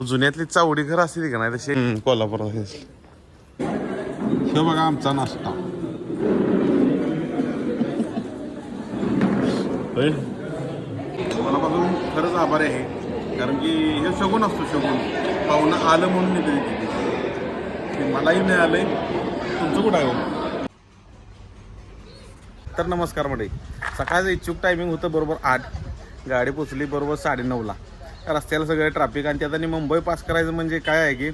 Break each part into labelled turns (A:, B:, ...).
A: जुन्यातली चावडी घर असते का नाही तशी? हम्म, कोल्हापुरात हे बघा आमचा नाश्ता. होय. बघून खरंच आभार आहे. कारण की हे शगून असतो शगून. पाहुणं आलं म्हणून मी तरी तिथे मलाही नाही आलंय तुमचं कुठं आहे हो? तर नमस्कार मंडळी. सकाळचं इच्छुक टायमिंग होतं बरोबर आठ. गाडी पोचली बरोबर साडेनऊला. रस्त्याला सगळं ट्रॅफिक आणि त्यात आणि मुंबई पास करायचं म्हणजे काय आहे की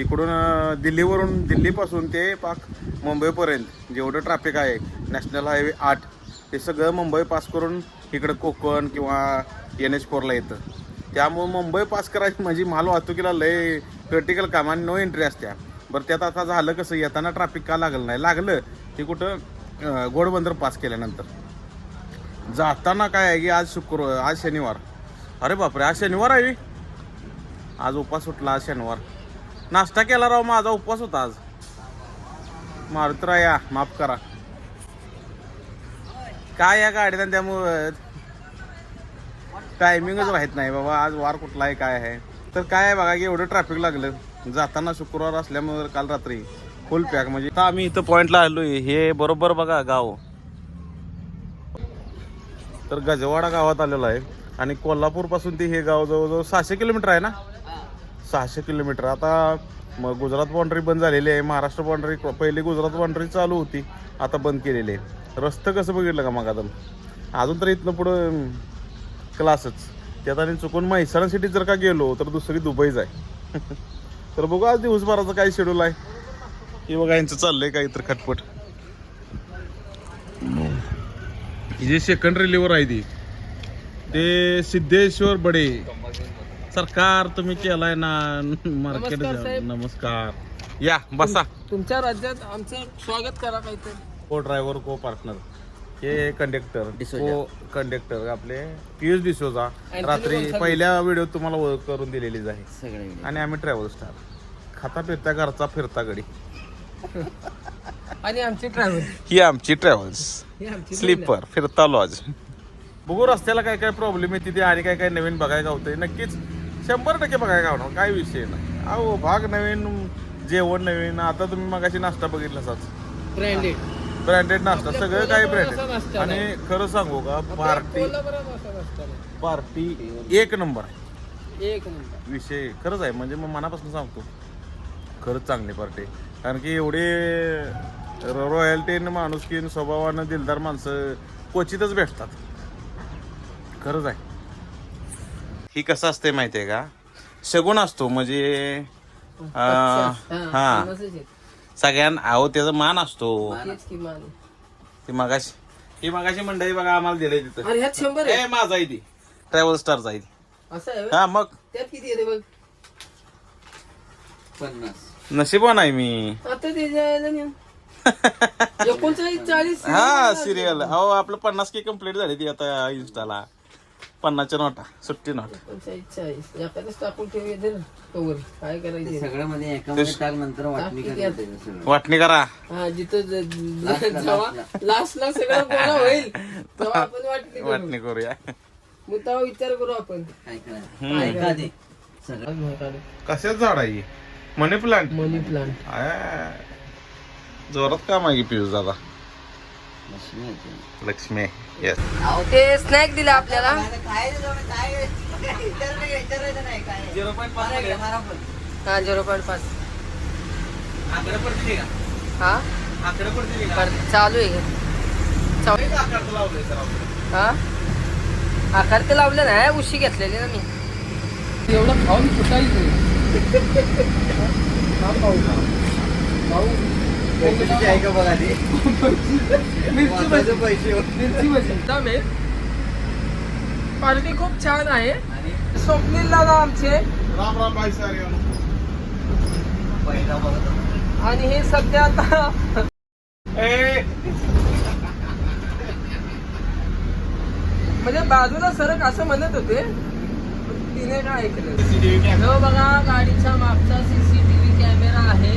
A: इकडून दिल्लीवरून दिल्लीपासून ते पाक मुंबईपर्यंत जेवढं ट्रॅफिक आहे नॅशनल हायवे आठ ते सगळं मुंबई पास करून इकडं कोकण किंवा एन एच फोरला येतं. त्यामुळं मुंबई पास करायची म्हणजे माल वाहतुकीला लय क्रिटिकल काम आणि नो एंट्री असत्या. बरं त्यात आता झालं कसं येताना ट्रॅफिक का लागलं नाही? लागलं ते कुठं घोडबंदर पास केल्यानंतर. जाताना काय आहे की आज शुक्रवार आज शनिवार. अरे बापरे आज शनिवार आहे. आज उपवास सुटला आज शनिवार. नाश्ता केला राव माझा उपवास होता आज. मारुतरा या माफ करा. काय या गाडीनं त्यामुळं? टायमिंगच राहत नाही बाबा आज वार कुठला आहे काय आहे. तर काय आहे बघा की एवढं ट्रॅफिक लागलं. जाताना शुक्रवार असल्यामुळे काल रात्री फुल पॅक म्हणजे. आता आम्ही इथं पॉईंटला आलो हे बरोबर बघा गाव. तर गजवाडा गावात आलेलो आहे. आणि कोल्हापूरपासून ते हे गाव जवळजवळ सहाशे किलोमीटर आहे ना? सहाशे किलोमीटर. आता मग गुजरात बाउंड्री बंद झालेली आहे. महाराष्ट्र बाउंड्री पहिली गुजरात बाउंड्री चालू होती. आता बंद केलेली आहे. रस्तं कसं बघितलं का मग आता? अजून तर इथनं पुढं क्लासच त्यात आणि चुकून म्हैसाण सिटीत जर का गेलो तर दुसरी दुबईच आहे. तर बघू आज दिवसभराचं काय शेड्यूल आहे. हे बघा यांचं चाललंय काही तर खटपट. ही जे सेकंड रिलीवर आहे ती. ते सिद्धेश्वर बडे. सरकार तुम्ही केलाय ना. मार्केट
B: नमस्कार साहेब.
A: नमस्कार. या बसा.
B: तुमच्या राज्यात आमचं स्वागत करा काहीतरी.
A: को ड्रायव्हर को पार्टनर हे कंडक्टर को कंडक्टर आपले पियुष डिसोजा. रात्री पहिल्या व्हिडिओ तुम्हाला ओळख करून दिलेलीच आहे.
B: सगळे
A: आणि आम्ही ट्रॅव्हल स्टार खाता फिरता घरचा फिरता गडी
B: आणि आमचे ट्रॅव्हल
A: ही आमची ट्रॅव्हल्स
B: हे आमची
A: स्लीपर फिरता लॉज बघू रस्त्याला काय काय प्रॉब्लेम आहे तिथे आणि काय काय नवीन बघायला होतंय. नक्कीच शंभर टक्के बघायला होणार काय विषय नाही. अहो भाग नवीन जेवण नवीन आता तुम्ही मगाशी नाश्ता बघितला असाच
B: ब्रँडेड
A: ब्रँडेड नाश्ता सगळं
B: असा
A: ब्रँडेड आणि खरं सांगू का पार्टी पार्टी एक नंबर आहे.
B: एक मिनिट
A: विषय खरंच आहे म्हणजे मग मनापासून सांगतो खरंच चांगली पार्टी कारण की एवढे रॉयल्टीन माणुसकीन स्वभावानं दिलदार माणसं क्वचितच भेटतात. खरंच आहे. ही कसं असते माहिती आहे का? शगुन असतो म्हणजे हा सगळ्यांना अहो त्याचा मान असतो. ती मगाशी ही मगाशी मंडळी बघा आम्हाला दिलंय तिथं.
B: आहे.
A: ए माझा आहे ती. ट्रॅव्हल आहे
B: आहे होय?
A: हा मग.
B: त्यात किती येते बघ?
A: नशिबवान आहे मी.
B: आता ते जायला नाही. एकोणचाळीस चाळीस
A: हा सिरियल अहो आपलं पन्नास की कंप्लीट झाली ती आता इन्स्टाला पन्नासच्या नोटा सुट्टी नोट.
B: काय करायचे
C: सगळं मध्ये टाक नंतर वाटणी करायचं सगळं.
A: वाटणी करा.
B: हा जिथं ज- ज- जेव्हा लास्टला सगळं गोळा होईल तेव्हा आपण वाटणी करू.
A: वाटणी करूया.
B: मग तेव्हा विचार करू आपण.
C: काय करायचं? ऐका आधी. सगळं.
A: कशाच झाड आहे मनी प्लांट.
B: मनी प्लांट.
A: जोरात काम आहे की पियुष दादा?
C: लक्ष्मी
A: येस
B: ते. स्नॅक दिले आपल्याला. हा झिरो पॉईंट पाच हा? पर- चालू आहे. चालू हा? आकार ते लावले नाही उशी घेतलेली ना मी. एवढं खाऊन
C: पैशाची आहे का बघा ती? महत्त्वाचे पैसे
B: मिरची भजी. क्वालिटी खूप छान आहे. स्वप्नील दादा आमचे.
A: राम राम भाई सारे.
B: आणि हे सध्या आता म्हणजे बाजूला सरक असं म्हणत होते. तिने काय ऐकलं? बघा गाडीच्या मागचा सीसीटीव्ही कॅमेरा आहे.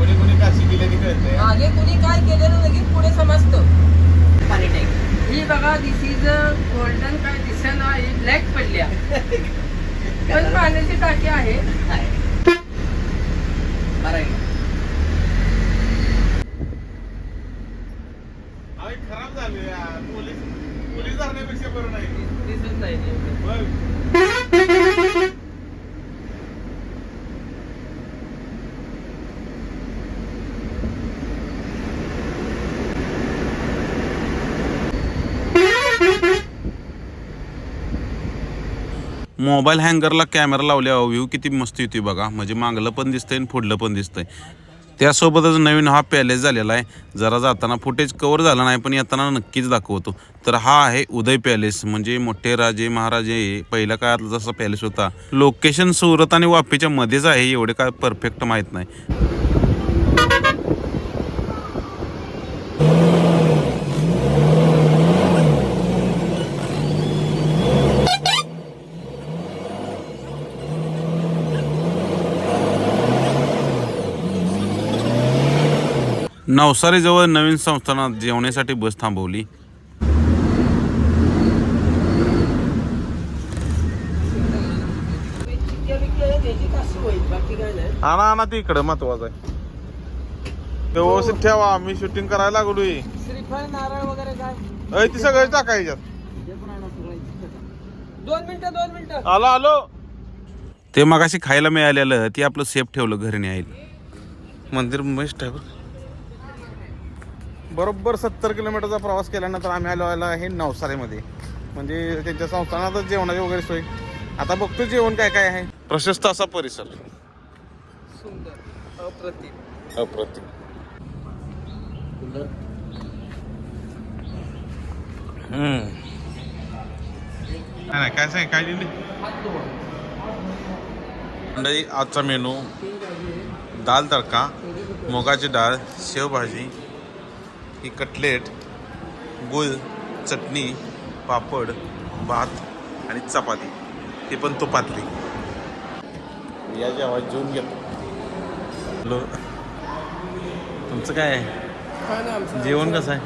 A: कोणी कोणी काशी केलेली कळतंय
B: मागे कुणी काय केलेलं लगेच पुढे समजतं
C: पाणी टँक.
B: ही बघा दिस इज गोल्डन काय दिसेना ही ब्लॅक पडल्या पण पाण्याची टाकी आहे?
A: अरे खराब झाले यार. पोलीस पोलीस धरण्यापेक्षा बरं नाही
B: दिसत नाही.
A: बघ. मोबाईल हँगरला कॅमेरा लावल्यावर व्ह्यू किती मस्त येतोय बघा. म्हणजे मागलं पण दिसतंय आणि पुढलं पण दिसतंय. त्यासोबतच नवीन हा पॅलेस झालेला आहे. जरा जाताना फुटेज कवर झाला नाही पण येताना नक्कीच दाखवतो. तर हा आहे उदय पॅलेस म्हणजे मोठे राजे महाराजे पहिल्या काळात जसा पॅलेस होता. लोकेशन सुरत आणि वापीच्या मध्येच आहे एवढे काय परफेक्ट माहीत नाही. नवसारीजवळ नवीन संस्थानात जेवण्यासाठी बस थांबवली. आणा आणा ते इकडं महत्वाचं आहे. व्यवस्थित ठेवा मी शूटिंग करायला लागलोय.
B: श्रीफळ नारळ वगैरे काय
A: अय ती सगळं टाका ह्याच्यात.
C: ते पण आणा सगळं इथं.
B: दोन मिनिटं दोन मिनिटं.
A: आलो आलो. ते मगाशी खायला मिळालेलं ते आपलं सेफ ठेवलं घरी न्यायला मंदिर बेस्ट आहे बरं. बरोबर सत्तर किलोमीटरचा प्रवास केल्यानंतर आम्ही आलो आला आहे नवसारीमध्ये. म्हणजे त्यांच्या संस्थानातच जेवणाची वगैरे सोय. आता बघतो जेवण काय काय आहे. प्रशस्त असा परिसर.
B: सुंदर अप्रतिम.
A: अप्रतिम. नाही काय सांग काय दिली? मंडळी आजचा मेनू दाल तडका मुगाची डाळ शेवभाजी ही कटलेट गुळ चटणी पापड भात आणि चपाती. ती पण तुपातली. या जेव्हा जेवून घेतो हॅलो. तुमचं काय आहे? जेवण कसं आहे?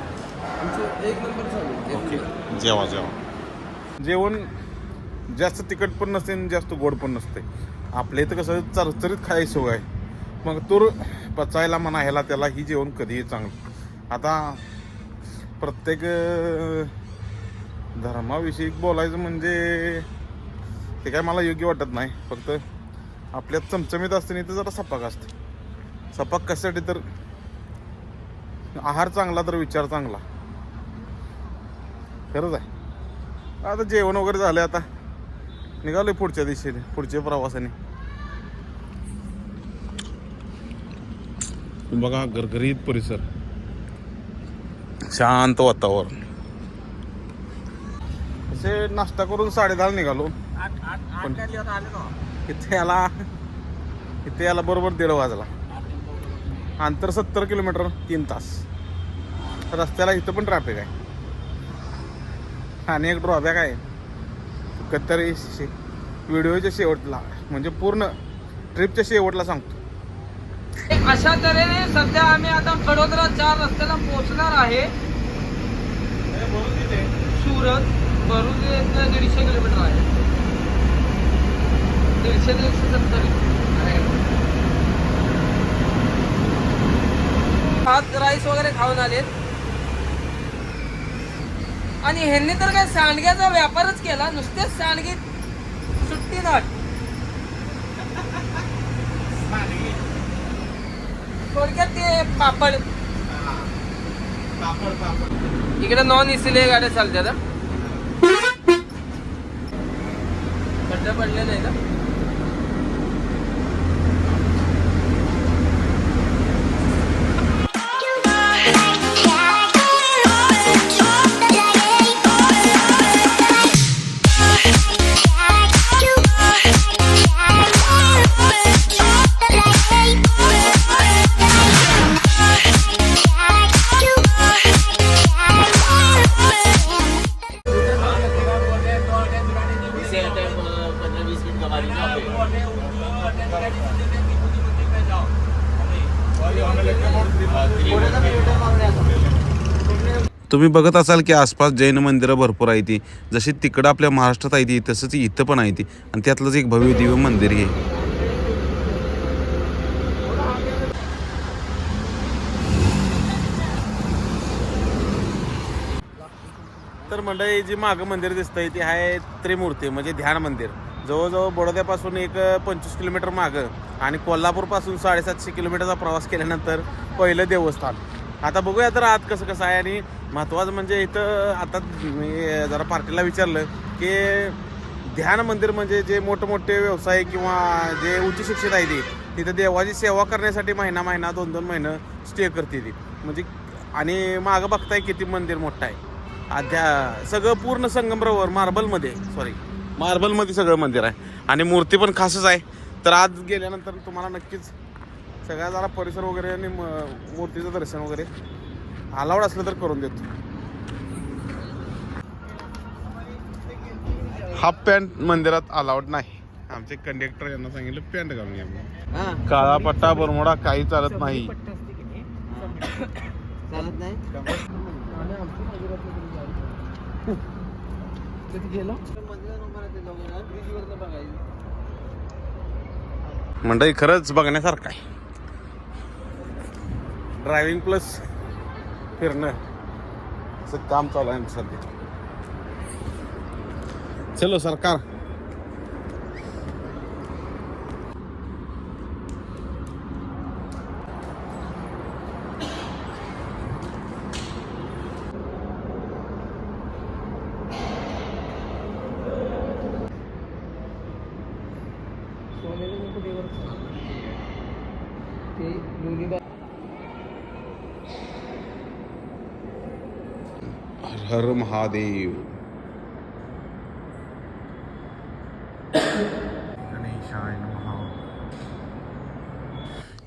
A: ओके. जेवा जेवा. जेवण जास्त तिखट पण नसते आणि जास्त गोड पण नसते. आपल्या इथं कसं चरचरीत खायची सवय आहे. मग तूर पचायला म्हणा ह्याला त्याला ही जेवण कधीही चांगलं. आता प्रत्येक धर्माविषयी बोलायचं म्हणजे ते काय मला योग्य वाटत नाही. फक्त आपल्यात चमचमीत असते नाही तर जरा सपाक असते. सपाक कशासाठी तर? आहार चांगला तर विचार चांगला. खरंच आहे. आता जेवण वगैरे झालं आता. निघालोय पुढच्या दिशेने पुढच्या प्रवासाने. बघा गरगरीत परिसर. शांत वातावरण. असे नाश्ता करून साडेदहा निघालो. पण इथे याला इथे याला बरोबर दीड वाजला. अंतर सत्तर किलोमीटर तीन तास. रस्त्याला इथं पण ट्रॅफिक आहे. आणि एक ड्रॉबॅक आहे. कत्तरी व्हिडिओच्या शेवटला म्हणजे पूर्ण ट्रिपच्या शेवटला सांगतो.
B: अशा तऱ्हेने सध्या आम्ही आता वडोदरा चार रस्त्याला पोहोचणार आहे. सुरत भरूच दीडशे किलोमीटर आहे. दीडशे ते एकशे सत्तर. भात राईस वगैरे खाऊन आलेत. आणि ह्यांनी तर काय सांडग्याचा व्यापारच केला नुसतेच सांडगे सुट्टी नाट थोडक्यात ते पापड पापड पापड इकडे नॉन इसिले गाड्या चालतात हा. पडलेला आहे नाही
D: तुम्ही बघत असाल की आसपास जैन मंदिरं भरपूर आहे ती. जशी तिकडं आपल्या महाराष्ट्रात आहे ती तसंच इथं पण आहे ती. आणि त्यातलंच एक भव्य दिव्य मंदिर आहे
A: तर मंडळी जी मागं मंदिर दिसतंय ती आहे त्रिमूर्ती म्हणजे ध्यान मंदिर. जवळजवळ बडोद्यापासून एक पंचवीस किलोमीटर मागं आणि कोल्हापूरपासून साडेसातशे किलोमीटरचा प्रवास केल्यानंतर पहिलं देवस्थान. आता बघूया तर आत कसं कसं आहे. आणि महत्त्वाचं म्हणजे इथं आता मी जरा पार्टीला विचारलं की ध्यान मंदिर म्हणजे जे मोठमोठे व्यवसाय किंवा जे उच्च शिक्षित आहे ते तिथं देवाची सेवा करण्यासाठी महिना महिना दोन दोन महिनं स्टे करते ती. म्हणजे आणि मागं बघताय किती मंदिर मोठं आहे. अध्या सगळं पूर्ण संगमरवर मार्बलमध्ये सॉरी मार्बलमध्ये सगळं मंदिर आहे. आणि मूर्ती पण खासच आहे. तर आज गेल्यानंतर तुम्हाला नक्कीच सगळ्या जरा परिसर वगैरे आणि मूर्तीचं दर्शन वगैरे. अलाउड असलं तर करून देतो. हाफ पॅन्ट मंदिरात अलाउड नाही. आमचे कंडक्टर यांना सांगितलं पॅन्ट घालून या म्हणून.
C: हा.
A: काळा पट्टा बरमोडा काही चालत नाही.
C: चालत नाही?
A: मंडळी खरंच बघण्यासारखं आहे. ड्रायव्हिंग प्लस फिरणं. असं काम चालू आहे सध्या. चलो सरकार. हर महादेव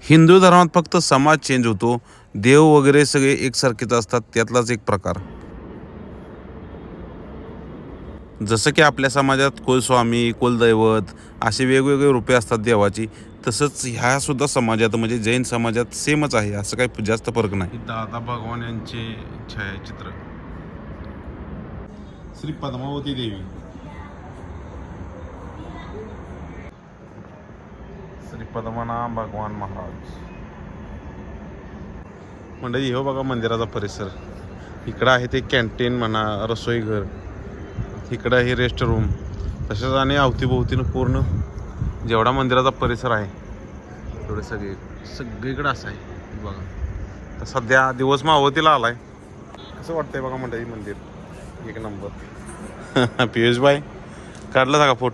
D: हिंदू धर्मात फक्त समाज चेंज होतो. देव वगैरे सगळे एकसारखेच असतात त्यातलाच एक प्रकार. जसं की आपल्या समाजात कुलस्वामी कुलदैवत असे वेगवेगळे रूपे असतात देवाची तसंच ह्या सुद्धा समाजात म्हणजे जैन समाजात सेमच आहे असं काही जास्त फरक नाही.
A: दादा भगवान यांचे छायाचित्र. श्री पद्मावती देवी श्री पद्मनाभ भगवान महाराज मंडळी हो बघा मंदिराचा परिसर. इकडं आहे ते कॅन्टीन म्हणा रसोईघर. इकडं आहे रेस्ट रूम तसेच आणि अवतीभोवतीनं पूर्ण जेवढा मंदिराचा परिसर आहे तेवढे सगळे सगळीकडे असं आहे बघा. तर सध्या दिवस मावतीला आलाय. कसं वाटतंय बघा मंडळी मंदिर? एक नंबर. पियुष भाई काढला का फोट.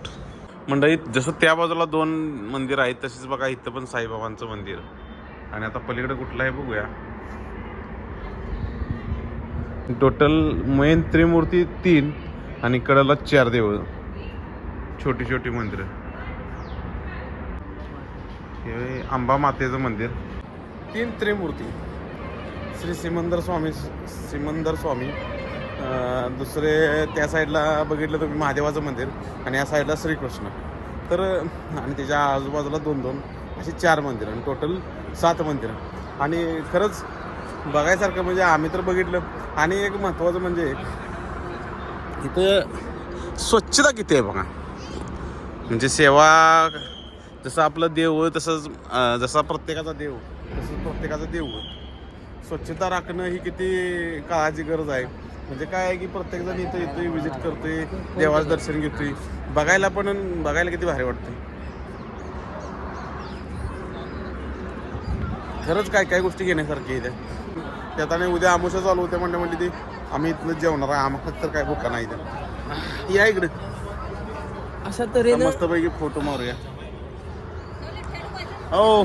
A: मंडळी जसं त्या बाजूला दोन मंदिर आहेत तसेच बघा इथं पण साईबाबांचं मंदिर. आणि आता पलीकडे कुठलं आहे बघूया. टोटल मेन त्रिमूर्ती तीन आणि कडला चार देव. छोटी छोटी मंदिरं. हे अंबा मातेचं मंदिर. तीन त्रिमूर्ती. श्री सिमंदर स्वामी सिमंदर स्वामी. दुसरे त्या साईडला बघितलं तुम्ही महादेवाचं मंदिर आणि या साईडला श्रीकृष्ण. तर आणि त्याच्या आजूबाजूला दोन दोन अशी चार मंदिरं आणि टोटल सात मंदिरं. आणि खरंच बघायसारखं म्हणजे आम्ही तर बघितलं. आणि एक महत्त्वाचं म्हणजे इथं स्वच्छता किती आहे बघा. म्हणजे सेवा जसं आपलं देव तसंच जसा प्रत्येकाचा देव तसंच प्रत्येकाचं देव स्वच्छता राखणं ही किती काळाची गरज आहे. म्हणजे काय आहे की प्रत्येकजण इथं येतोय विजिट करतोय देवाचं दर्शन घेतोय. बघायला पण बघायला किती भारी वाटतंय. खरंच काय काय गोष्टी घेण्यासारखी आहे त्या त्यात आणि उद्या आमुषा चालू होते म्हणजे म्हणजे ती आम्ही इथलं जेवणार आहे. आम्हाला तर काय भुका नाही इथं या इकडे.
B: अशा तऱ्हेनं
A: मस्तपैकी फोटो मारूया. हो.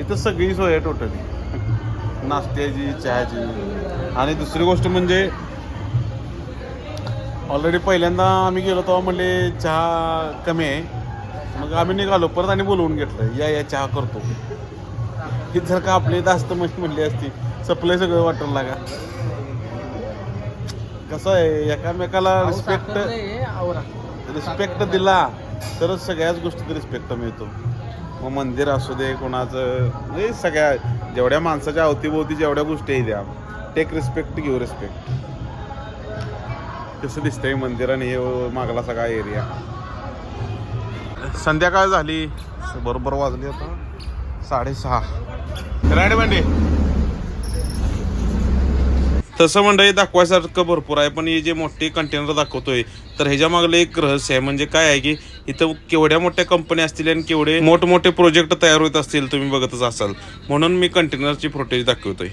A: इथं सगळी सोय आहे टोटली नाश्त्याची चहाची. आणि दुसरी गोष्ट म्हणजे ऑलरेडी पहिल्यांदा आम्ही गेलो तेव्हा म्हणले चहा कमी आहे. मग आम्ही निघालो परत आणि बोलवून घेतलं या या चहा करतो. ही जर का आपली जास्त मस्त म्हणली असती सप्लाय सगळं वाटायला लागा कसं आहे एकामेकाला रिस्पेक्ट रिस्पेक्ट दिला तरच सगळ्याच गोष्टीत रिस्पेक्ट मिळतो. मग मंदिर असू दे कोणाचं म्हणजे सगळ्या जेवढ्या माणसाच्या अवतीभोवती जेवढ्या गोष्टी आहेत द्या टेक रिस्पेक्ट घेऊ रिस्पेक्ट कसं दिसतंय मंदिर आणि हे मागला सगळा एरिया संध्याकाळ झाली. बरोबर वाजली आता साडेसहा. राईट बंडे. तसं मंडळी दाखवायसारखं भरपूर आहे पण हे जे मोठे कंटेनर दाखवतोय तर ह्याच्या मागलं एक रहस्य आहे. म्हणजे काय आहे की इथं केवढ्या मोठ्या कंपन्या असतील आणि केवढे मोठमोठे प्रोजेक्ट तयार होत असतील तुम्ही बघतच असाल. म्हणून मी कंटेनरची फुटेज दाखवतोय.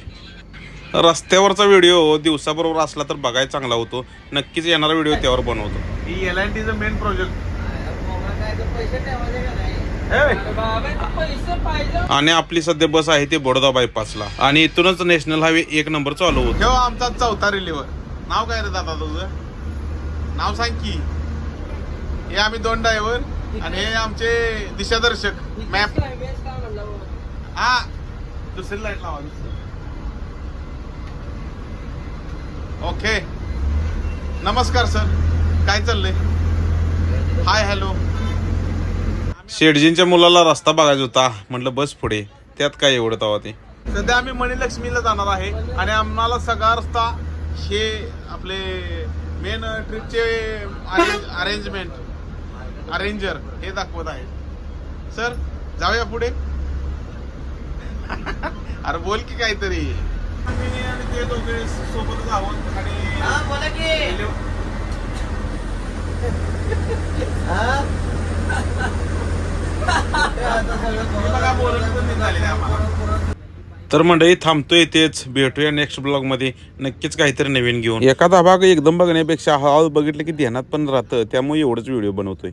A: रस्त्यावरचा व्हिडिओ दिवसाबरोबर असला तर बघायला चांगला होतो. नक्कीच येणारा व्हिडिओ त्यावर बनवतो. ही एल अँड टीचं मेन प्रोजेक्ट आणि आपली सध्या बस आहे ते बडोदा बायपासला. आणि इथूनच नॅशनल हायवे एक नंबर चालू होतो. आमचा चौथा रिलीवर. नाव काय रे दादा तुझं? नाव सांग की. हे आम्ही दोन ड्रायव्हर आणि हे आमचे दिशादर्शक. मॅप हा. दुसरी लाइट लावा ओके नमस्कार सर काय चाललंय? हाय हॅलो शेडजींच्या मुलाला रस्ता बघायचा होता. म्हटलं बस पुढे. त्यात काय एवढं तवा ते? सध्या आम्ही मणिलक्ष्मीला जाणार आहे आणि आम्हाला सगळा रस्ता हे आपले मेन ट्रिपचे अरेंजमेंट अरेंजर हे दाखवत आहे सर जाऊया पुढे. अरे बोल की काहीतरी. मी आणि ते दोघे सोबतच आहोत आणि
C: हा बोला की.
D: तर मंडळी थांबतो तेच. भेटूया नेक्स्ट ब्लॉगमध्ये. नक्कीच काहीतरी नवीन घेऊन. एखादा भाग एकदम बघण्यापेक्षा हळूहळू बघितलं की ध्यानात पण राहतं. त्यामुळे एवढंच व्हिडिओ बनवतोय.